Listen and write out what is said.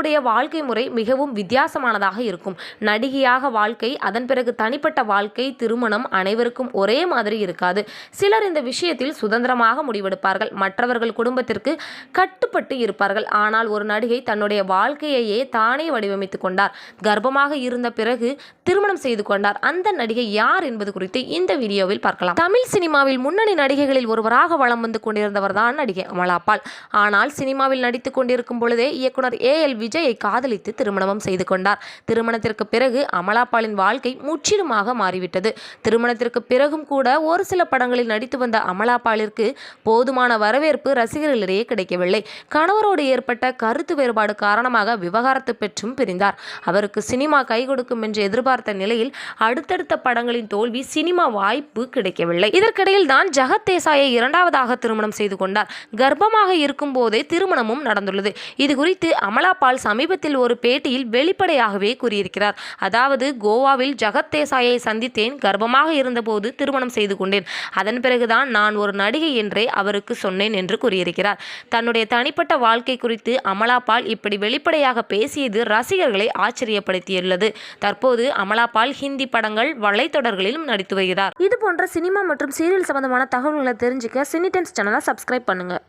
நடிகையுடைய வாழ்க்கை முறை மிகவும் வித்தியாசமானதாக இருக்கும். நடிகையாக வாழ்க்கை அதன் பிறகு தனிப்பட்ட வாழ்க்கை திருமணம் அனைவருக்கும் ஒரே மாதிரி இருக்காது. சிலர் இந்த விஷயத்தில் சுதந்திரமாக முடிவெடுப்பார்கள். மற்றவர்கள் குடும்பத்திற்கு கட்டுப்பட்டு இருப்பார்கள். ஆனால் ஒரு நடிகை தன்னுடைய வாழ்க்கையையே தானே வடிவமைத்து கொண்டார். கர்ப்பமாக இருந்த பிறகு திருமணம் செய்து கொண்டார். அந்த நடிகை யார் என்பது குறித்து இந்த வீடியோவில் பார்க்கலாம். தமிழ் சினிமாவில் முன்னணி நடிகைகளில் ஒருவராக வலம் வந்து கொண்டிருந்தவர் தான் நடிகை அமலாபால். ஆனால் சினிமாவில் நடித்துக் கொண்டிருக்கும் பொழுதே இயக்குனர் ஏ எல் விஜய் காதலித்து திருமணமும் செய்து கொண்டார். திருமணத்திற்கு பிறகு அமலாபாலின் வாழ்க்கை முற்றிலுமாக மாறிவிட்டது. திருமணத்திற்கு பிறகும் கூட ஒரு சில படங்களில் நடித்து வந்த அமலாபாலிற்கு போதுமான வரவேற்பு ரசிகர்களிடையே கிடைக்கவில்லை. கணவரோடு ஏற்பட்ட கருத்து வேறுபாடு காரணமாக விவகாரத்து பெற்றும் பிரிந்தார். அவருக்கு சினிமா கை கொடுக்கும் என்று எதிர்பார்த்த நிலையில் அடுத்தடுத்த படங்களின் தோல்வி சினிமா வாய்ப்பு கிடைக்கவில்லை. இதற்கிடையில் தான் ஜகத் தேசாயை இரண்டாவதாக திருமணம் செய்து கொண்டார். கர்ப்பமாக இருக்கும் போதே திருமணமும் நடந்துள்ளது. இது குறித்து அமலாபால் சமீபத்தில் ஒரு பேட்டியில் வெளிப்படையாகவே கூறியிருக்கிறார். அதாவது கோவாவில் ஜகத் தேசாயை சந்தித்தேன் கர்ப்பமாக இருந்தபோது திருமணம் செய்து கொண்டேன். அதன் பிறகுதான் நான் ஒரு நடிகை என்றே அவருக்கு சொன்னேன் என்று கூறியிருக்கிறார். தன்னுடைய தனிப்பட்ட வாழ்க்கை குறித்து அமலாபால் இப்படி வெளிப்படையாக பேசியது ரசிகர்களை ஆச்சரியப்படுத்தியுள்ளது. தற்போது அமலாபால் ஹிந்தி படங்கள் வலைத்தொடர்களிலும் நடித்து வருகிறார். இது போன்ற சினிமா மற்றும் சீரியல் சம்பந்தமான தகவல்களை தெரிஞ்சுக்க சினி டைம்ஸ் சேனலை சப்ஸ்கிரைப் பண்ணுங்கள்